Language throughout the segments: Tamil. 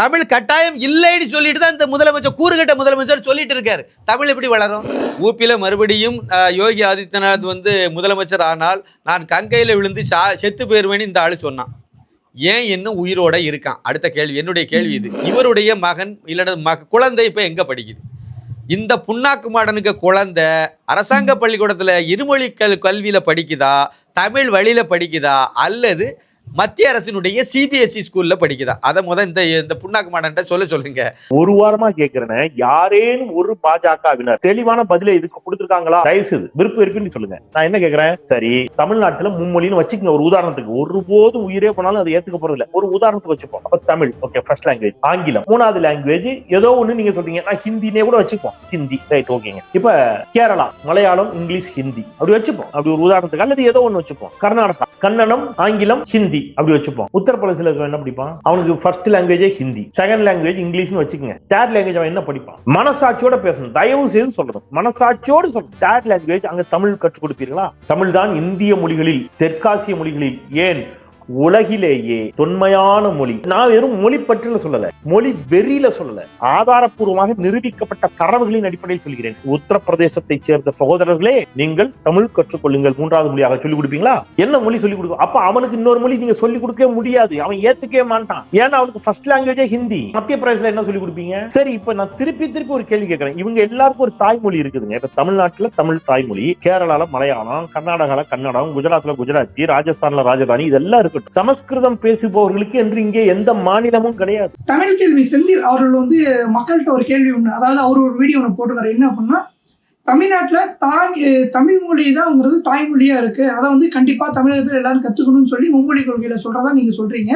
தமிழ் கட்டாயம் இல்லைன்னு சொல்லிட்டு தான் இந்த முதலமைச்சர் கூறுகட்ட முதலமைச்சர் சொல்லிட்டு இருக்காரு. தமிழ் எப்படி வளரும்? ஊப்பியில் மறுபடியும் யோகி ஆதித்யநாத் வந்து முதலமைச்சர் ஆனால் நான் கங்கையில் விழுந்து சா செத்து போயிருவேன்னு இந்த ஆள் சொன்னான். ஏன் இன்னும் உயிரோட இருக்கான்? அடுத்த கேள்வி என்னுடைய கேள்வி இது. இவருடைய மகன் இல்லைன்னா ம குழந்தை இப்போ எங்கே படிக்குது? இந்த புண்ணாக்கு மாடனுக்கு குழந்தை அரசாங்க பள்ளிக்கூடத்தில் இருமொழி கல் கல்வியில் படிக்குதா? தமிழ் வழியில் படிக்குதா? அல்லது மத்திய அரசினுடைய சிபிஎஸ்இ ஸ்கூலில் படிக்குதா? அதை முத இந்த இந்த புண்ணாக்கு மாடன்ட்ட சொல்ல சொல்லுங்க. ஒரு வாரமா கேக்குறேன் யாரேனும் ஒரு பாஜகவினர் தெளிவான பதில இதுக்கு கொடுத்துருக்காங்களா? தயவு செய்து விருப்ப விருப்பம் சொல்லுங்க. நான் என்ன கேக்குறேன்? சரி தமிழ்நாட்டுல மும்மொழின்னு வச்சுக்கோங்க ஒரு உதாரணத்துக்கு. ஒருபோதும் உயிரே போனாலும் அதை ஏத்துக்க போறது இல்ல. ஒரு உதாரணத்துக்கு வச்சுப்போம். அப்ப தமிழ் ஓகே ஃபர்ஸ்ட் லாங்குவேஜ் ஆங்கிலம். மூணாவது லாங்குவேஜ் ஏதோ ஒண்ணு நீங்க சொல்றீங்க. நான் ஹிந்தினே கூட வச்சுப்போம். ஹிந்தி ரைட் ஓகேங்க இப்ப கேரளா மலையாளம் இங்கிலீஷ் ஹிந்தி. அப்படி வச்சுப்போம். அப்படி ஒரு உதாரணத்துக்கு. அல்லது ஏதோ ஒண்ணு வச்சுப்போம். கர்நாடகா கன்னடம் ஆங்கிலம் ஹிந்தி. அப்படி வச்சுப்போம். உத்தரப்பிரதேசில இருக்க என்ன படிப்பான்? அவனுக்கு ஃபர்ஸ்ட் லாங்குவேஜே ஹிந்தி. செகண்ட் லாங்குவேஜ் இங்கிலீஷ்னு வச்சுக்கோங்க. தேர்ட் லாங்குவேஜ் அவன் என்ன படிப்பான்? மனசாட்சியோட பேசணும். தயவு செய்து சொல்றோம் மனசாட்சியோடு சொல்லணும். தேர்ட் லாங்குவேஜ் அங்க தமிழ் கற்றுக் கொடுப்பீர்களா? தமிழ் தான் இந்திய மொழிகளில் தெற்காசிய மொழிகளில். ஏன்? உலகிலேயே தொன்மையான மொழி. நான் வெறும் மொழி பற்றில சொல்லல மொழி வெறியில சொல்லல. ஆதாரப்பூர்வமாக நிரூபிக்கப்பட்ட தரவுகளின் அடிப்படையில் சொல்கிறேன். உத்தரப்பிரதேசத்தை சேர்ந்த சகோதரர்களே நீங்கள் தமிழ் கற்றுக்கொள்ளுங்கள். மூன்றாவது மொழியாக சொல்லிக் கொடுப்பீங்களா? என்ன மொழி சொல்லிக் கொடுக்கும் அப்ப அவனுக்கு இன்னொரு மொழி நீங்க சொல்லிக் கொடுக்க முடியாது. அவன் ஏத்துக்கவே மாட்டான். ஏன்னா அவனுக்கு ஃபர்ஸ்ட் லாங்குவேஜே ஹிந்தி. மத்திய பிரதேசல என்ன சொல்லிக் கொடுப்பீங்க? சரி இப்ப நான் திருப்பி திருப்பி ஒரு கேள்வி கேட்கறேன். இவங்க எல்லாருக்கும் ஒரு தாய்மொழி இருக்குதுங்க. இப்ப தமிழ்நாட்டுல தமிழ் தாய்மொழி கேரளால மலையாளம் கர்நாடகால கன்னடம் குஜராத்ல குஜராத்தி ராஜஸ்தான்ல ராஜதானி இதெல்லாம் இருக்கட்டும் சமஸ்கிருதம் பேசுபவர்களுக்கு என்று இங்கே எந்த மாநிலமும் கிடையாது. தமிழ் கேள்வி செந்தில் அவர்கள் வந்து மக்கள்கிட்ட ஒரு கேள்வி ஒன்று அதாவது அவர் ஒரு வீடியோ ஒன்று போட்டுக்காரு என்ன அப்படின்னா தமிழ்நாட்டில் தாய் தமிழ் மொழி தான்ங்கிறது தாய்மொழியா இருக்கு. அதை வந்து கண்டிப்பா தமிழகத்தில் எல்லாரும் கத்துக்கணும்னு சொல்லி மும்மொழி கொள்கையில சொல்றதா நீங்க சொல்றீங்க.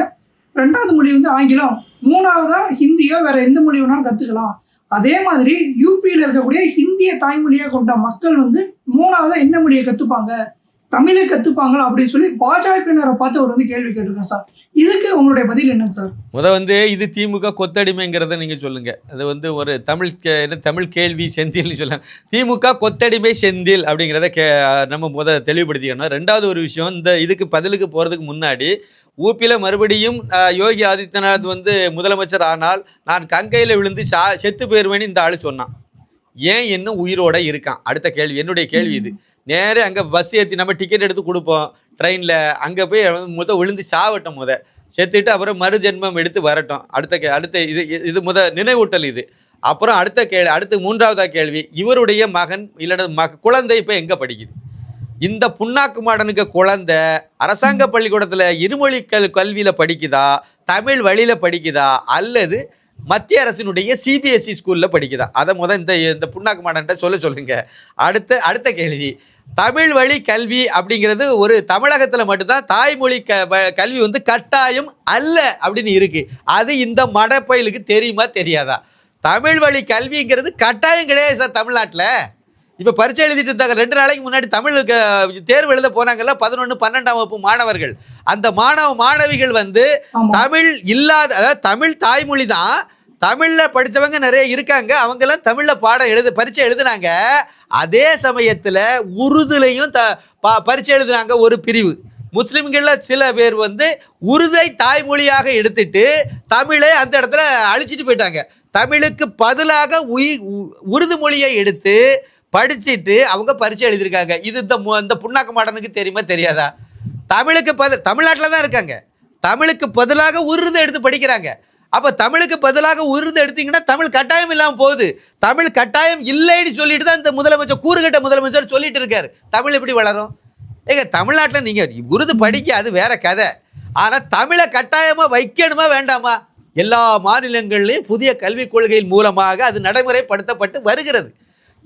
ரெண்டாவது மொழி வந்து ஆங்கிலம். மூணாவதா ஹிந்தியோ வேற எந்த மொழி வேணாலும் கத்துக்கலாம். அதே மாதிரி யூபியில் இருக்கக்கூடிய ஹிந்திய தாய்மொழியா கொண்ட மக்கள் வந்து மூணாவதா என்ன மொழியை கத்துப்பாங்க? தமிழை கத்துப்பாங்களா அப்படின்னு சொல்லி பாஜகவினரை பார்த்து அவர் வந்து கேள்வி கேட்டிருக்காரு சார். இதுக்கு உங்களுடைய பதில் என்னங்க சார்? முத வந்து இது திமுக கொத்தடிமைங்கிறத நீங்கள் சொல்லுங்க. அது வந்து ஒரு தமிழ் என்ன தமிழ் கேள்வி செந்தில்னு சொல்ல திமுக கொத்தடிமை செந்தில் அப்படிங்கிறத கே நம்ம முத தெளிவுபடுத்திக்கணும். ரெண்டாவது ஒரு விஷயம் இந்த இதுக்கு பதிலுக்கு போகிறதுக்கு முன்னாடி ஊப்பியில் மறுபடியும் யோகி ஆதித்யநாத் வந்து முதலமைச்சர் ஆனால் நான் கங்கையில் விழுந்து சா செத்து போயிடுவேன்னு இந்த ஆள் சொன்னான். ஏன் இன்னும் உயிரோட இருக்கான்? அடுத்த கேள்வி என்னுடைய கேள்வி இது. நேரே அங்கே பஸ் ஏற்றி நம்ம டிக்கெட் எடுத்து கொடுப்போம். ட்ரெயினில் அங்கே போய் முத விழுந்து சாவட்டும் முத. செத்துட்டு அப்புறம் மறுஜென்மம் எடுத்து வரட்டும். அடுத்த கே அடுத்த இது இது- இது முத நினைவூட்டல் இது. அப்புறம் அடுத்த கேள்வி அடுத்து மூன்றாவதா கேள்வி. இவருடைய மகன் இல்லைன்னா மக குழந்தை இப்போ எங்கே படிக்குது? இந்த புண்ணாக்கு மாடனுக்கு குழந்தை அரசாங்க பள்ளிக்கூடத்தில் இருமொழி கல் கல்வியில் படிக்குதா? தமிழ் வழியில் படிக்குதா? அல்லது மத்திய அரசினுடைய சிபிஎஸ்இ ஸ்கூலில் படிக்குதா? அதை முத இந்த இந்த புண்ணாக்கு மாடன்ட்ட சொல்ல சொல்லுங்க. அடுத்த அடுத்த கேள்வி. தமிழ் வழி கல்வி அப்படிங்கிறது ஒரு தமிழகத்தில் மட்டும்தான் தாய்மொழி க கல்வி வந்து கட்டாயம் அல்ல அப்படின்னு இருக்கு. அது இந்த மடப்பயலுக்கு தெரியுமா தெரியாதா? தமிழ் வழி கல்விங்கிறது கட்டாயம் கிடையாது சார் தமிழ்நாட்டில். இப்போ பரீட்சை எழுதிட்டு இருந்தாங்க. ரெண்டு நாளைக்கு முன்னாடி தமிழ் க- தேர்வு எழுத போனாங்கல்ல பதினொன்று பன்னெண்டாம் வகுப்பு மாணவர்கள். அந்த மாணவ மாணவிகள் வந்து தமிழ் இல்லாத அதாவது தமிழ் தாய்மொழி தான். தமிழில் படித்தவங்க நிறைய இருக்காங்க. அவங்கெல்லாம் தமிழில் பாடம் எழுத பரீட்சை எழுதுனாங்க. அதே சமயத்தில் உருதுலையும் த ப பரீட்சை எழுதுனாங்க ஒரு பிரிவு. முஸ்லிம்களில் சில பேர் வந்து உருதை தாய்மொழியாக எடுத்துட்டு தமிழை அந்த இடத்துல அழிச்சிட்டு போயிட்டாங்க. தமிழுக்கு பதிலாக உயி உருது மொழியை எடுத்து படிச்சுட்டு அவங்க பரிச்சை எழுதியிருக்காங்க. இது இந்த மு- இந்த புண்ணாக்கு மாடனுக்கு தெரியுமா தெரியாதா? தமிழுக்கு பதில் தமிழ்நாட்டில் தான் இருக்காங்க. தமிழுக்கு பதிலாக உருது எடுத்து படிக்கிறாங்க. அப்போ தமிழுக்கு பதிலாக உருது எடுத்தீங்கன்னா தமிழ் கட்டாயம் இல்லாமல் போகுது. தமிழ் கட்டாயம் இல்லைன்னு சொல்லிட்டு தான் இந்த முதலமைச்சர் கூறுகட்ட முதலமைச்சர் சொல்லிட்டு இருக்காரு. தமிழ் எப்படி வளரும்? ஏங்க தமிழ்நாட்டில் நீங்கள் உருது படிக்க அது வேற கதை. ஆனால் தமிழை கட்டாயமாக வைக்கணுமா வேண்டாமா? எல்லா மாநிலங்கள்லேயும் புதிய கல்விக் கொள்கையின் மூலமாக அது நடைமுறைப்படுத்தப்பட்டு வருகிறது.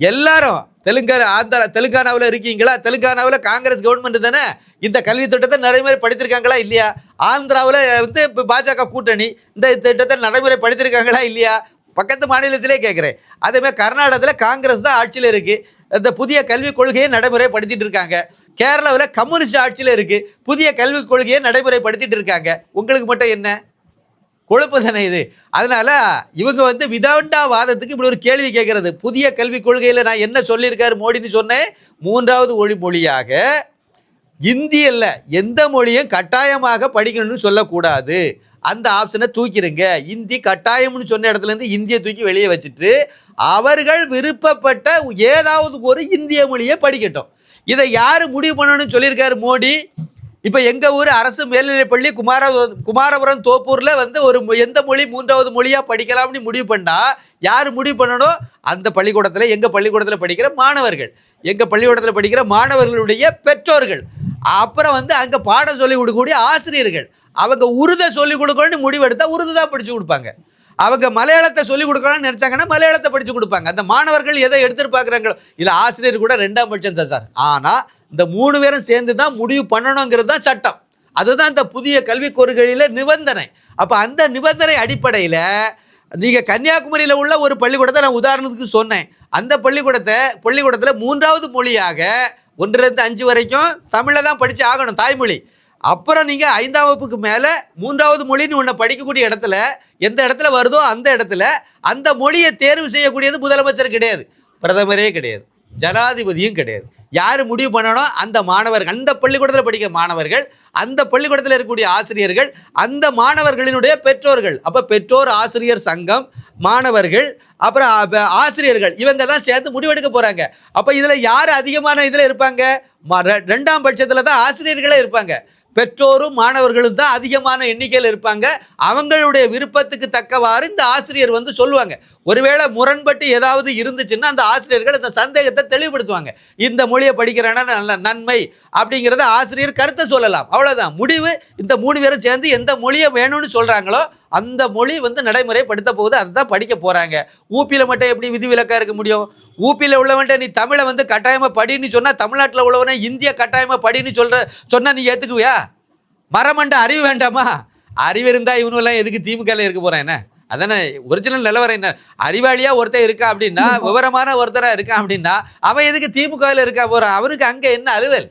எல்லாரும் தெலுங்கானா ஆந்திரா தெலுங்கானாவில் இருக்கீங்களா? தெலுங்கானாவில் காங்கிரஸ் கவர்மெண்ட் தானே? இந்த கல்வி திட்டத்தை நடைமுறைப்படுத்தியிருக்காங்களா இல்லையா? ஆந்திராவில் வந்து இப்போ பாஜக கூட்டணி இந்த திட்டத்தை நடைமுறைப்படுத்தியிருக்காங்களா இல்லையா? பக்கத்து மாநிலத்திலே கேட்குறேன் அதேமாதிரி கர்நாடகத்தில் காங்கிரஸ் தான் ஆட்சியில் இருக்குது இந்த புதிய கல்விக் கொள்கையை நடைமுறைப்படுத்திட்டு இருக்காங்க. கேரளாவில் கம்யூனிஸ்ட் ஆட்சியில் இருக்குது புதிய கல்விக் கொள்கையை நடைமுறைப்படுத்திட்டு இருக்காங்க. உங்களுக்கு மட்டும் என்ன? கொழுப்பு தானே இது? அதனால இவங்க வந்து விதண்டா வாதத்துக்கு இப்படி ஒரு கேள்வி கேட்கறது. புதிய கல்விக் கொள்கையில் நான் என்ன சொல்லியிருக்காரு மோடின்னு சொன்னேன். மூன்றாவது ஒளி மொழியாக இந்தி எந்த மொழியும் கட்டாயமாக படிக்கணும்னு சொல்லக்கூடாது. அந்த ஆப்ஷனை தூக்கிடுங்க. இந்தி கட்டாயம்னு சொன்ன இடத்துல இருந்து இந்தியை தூக்கி வெளியே வச்சுட்டு அவர்கள் விருப்பப்பட்ட ஏதாவது ஒரு இந்திய மொழியை படிக்கட்டும். இதை யார் முடிவு பண்ணணும்னு சொல்லியிருக்காரு மோடி? இப்போ எங்கள் ஊர் அரசு மேல்நிலைப்பள்ளி குமார குமாரபுரம் தோப்பூரில் வந்து ஒரு மொ- எந்த மொழி மூன்றாவது மொழியாக படிக்கலாம்னு முடிவு பண்ணால் யார் முடிவு பண்ணணும் அந்த பள்ளிக்கூடத்தில் எங்கள் பள்ளிக்கூடத்தில் படிக்கிற மாணவர்கள். எங்கள் பள்ளிக்கூடத்தில் படிக்கிற மாணவர்களுடைய பெற்றோர்கள். அப்புறம் வந்து அங்கே பாடம் சொல்லிக் கொடுக்கக்கூடிய ஆசிரியர்கள். அவங்க உருதை சொல்லிக் கொடுக்கணும்னு முடிவெடுத்தால் உருது தான் படித்து கொடுப்பாங்க. அவங்க மலையாளத்தை சொல்லிக் கொடுக்கலாம்னு நினச்சாங்கன்னா மலையாளத்தை படித்து கொடுப்பாங்க. அந்த மாணவர்கள் எதை எடுத்துட்டு பார்க்குறாங்களோ இல்லை ஆசிரியர் கூட ரெண்டாம் பட்சம் தான் சார். ஆனால் இந்த மூணு பேரும் சேர்ந்து தான் முடிவு பண்ணணுங்கிறது தான் சட்டம். அதுதான் இந்த புதிய கல்விக் கொள்கையில் நிபந்தனை. அப்போ அந்த நிபந்தனை அடிப்படையில் நீங்கள் கன்னியாகுமரியில் உள்ள ஒரு பள்ளிக்கூடத்தை நான் உதாரணத்துக்கு சொன்னேன். அந்த பள்ளிக்கூடத்தை பள்ளிக்கூடத்தில் மூன்றாவது மொழியாக ஒன்றிலிருந்து அஞ்சு வரைக்கும் தமிழில் தான் படித்து ஆகணும் தாய்மொழி. அப்புறம் நீங்கள் ஐந்தாம் வகுப்புக்கு மேலே மூன்றாவது மொழின்னு ஒன்றை படிக்கக்கூடிய இடத்துல எந்த இடத்துல வருதோ அந்த இடத்துல அந்த மொழியை தேர்வு செய்யக்கூடியது முதலமைச்சர் கிடையாது. பிரதமரே கிடையாது. ஜனாதிபதியும் கிடையாது. யார் முடிவு பண்ணணும் அந்த மாணவர்கள் அந்த பள்ளிக்கூடத்தில் படிக்கிற மாணவர்கள் அந்த பள்ளிக்கூடத்தில் இருக்கக்கூடிய ஆசிரியர்கள் அந்த மாணவர்களினுடைய பெற்றோர்கள். அப்போ பெற்றோர் ஆசிரியர் சங்கம் மாணவர்கள் அப்புறம் ஆசிரியர்கள் இவங்க தான் சேர்த்து முடிவெடுக்க போகிறாங்க அப்போ இதில் யார் அதிகமான இதில் இருப்பாங்க? ம- ரெண்டாம் பட்சத்தில் தான் ஆசிரியர்களே இருப்பாங்க. பெற்றோரும் மாணவர்களும் தான் அதிகமான எண்ணிக்கையில் இருப்பாங்க. அவங்களுடைய விருப்பத்துக்கு தக்கவாறு இந்த ஆசிரியர் வந்து சொல்லுவாங்க. ஒருவேளை முரண்பட்டு ஏதாவது இருந்துச்சுன்னா அந்த ஆசிரியர்கள் இந்த சந்தேகத்தை தெளிவுபடுத்துவாங்க. இந்த மொழியை படிக்கிறேன்னா நல்ல நன்மை அப்படிங்கிறத ஆசிரியர் கருத்தை சொல்லலாம். அவ்வளோதான் முடிவு இந்த மூணு பேரும் சேர்ந்து எந்த மொழியை வேணும்னு சொல்கிறாங்களோ அந்த மொழி வந்து நடைமுறைப்படுத்த போகுது. அதை தான் படிக்க போகிறாங்க ஊப்பியில் மட்டும் எப்படி விதிவிலக்காக இருக்க முடியும்? ஊப்பியில் உள்ளவன்ட்ட நீ தமிழை வந்து கட்டாயமாக படின்னு சொன்னால் தமிழ்நாட்டில் உள்ளவனே இந்திய கட்டாயமாக படின்னு சொல்கிற சொன்னால் நீ ஏற்றுக்குவியா மரமண்ட அறிவு வேண்டாமா? அறிவு இருந்தால் இவனுலாம் எதுக்கு திமுகவில் இருக்க போகிறேன் என்ன? அதானே ஒரிஜினல் நிலவரம் என்ன? அறிவாளியாக ஒருத்தன் இருக்கான் அப்படின்னா விவரமான ஒருத்தராக இருக்கான் அப்படின்னா அவன் எதுக்கு திமுகவில் இருக்கா போகிறான் அவனுக்கு அங்கே என்ன அலுவல்?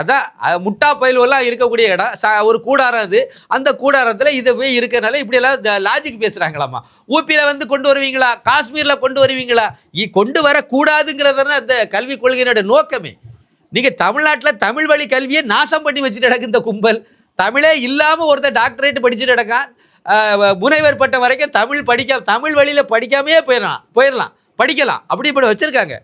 அதான் முட்டா பயில்வெல்லாம் இருக்கக்கூடிய இடம். ச ஒரு கூடாரம் அது. அந்த கூடாரத்தில் இதை போய் இருக்கறனால இப்படியெல்லாம் லாஜிக் பேசுகிறாங்களாம்மா ஊப்பியில் வந்து கொண்டு வருவீங்களா? காஷ்மீரில் கொண்டு வருவீங்களா? இ கொண்டு வரக்கூடாதுங்கிறது தான் இந்த கல்விக் கொள்கையினோட நோக்கமே. நீங்கள் தமிழ்நாட்டில் தமிழ் வழி கல்வியை நாசம் பண்ணி வச்சுட்டு நடக்கு இந்த கும்பல். தமிழே இல்லாமல் ஒருத்தர் டாக்டரேட் படிச்சுட்டு நடக்கான் முனைவர் பட்டம் வரைக்கும் தமிழ் படிக்க தமிழ் வழியில் படிக்காமையே போயிடலாம் போயிடலாம் படிக்கலாம். அப்படி இப்படி வச்சுருக்காங்க.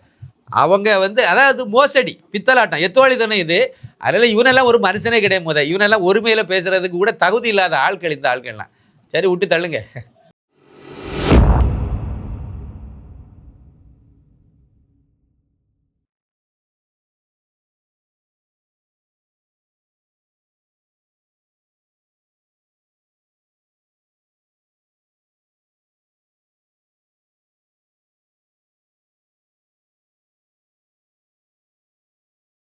அவங்க வந்து அதாவது மோசடி பித்தலாட்டம் எத்தோழி தானே இது. அதில் இவனெல்லாம் ஒரு மனுஷனே கிடையாது முத இவனெல்லாம் ஒருமையில் பேசுகிறதுக்கு கூட தகுதி இல்லாத ஆட்கள் இந்த ஆட்கள்லாம் சரி விட்டு தள்ளுங்க.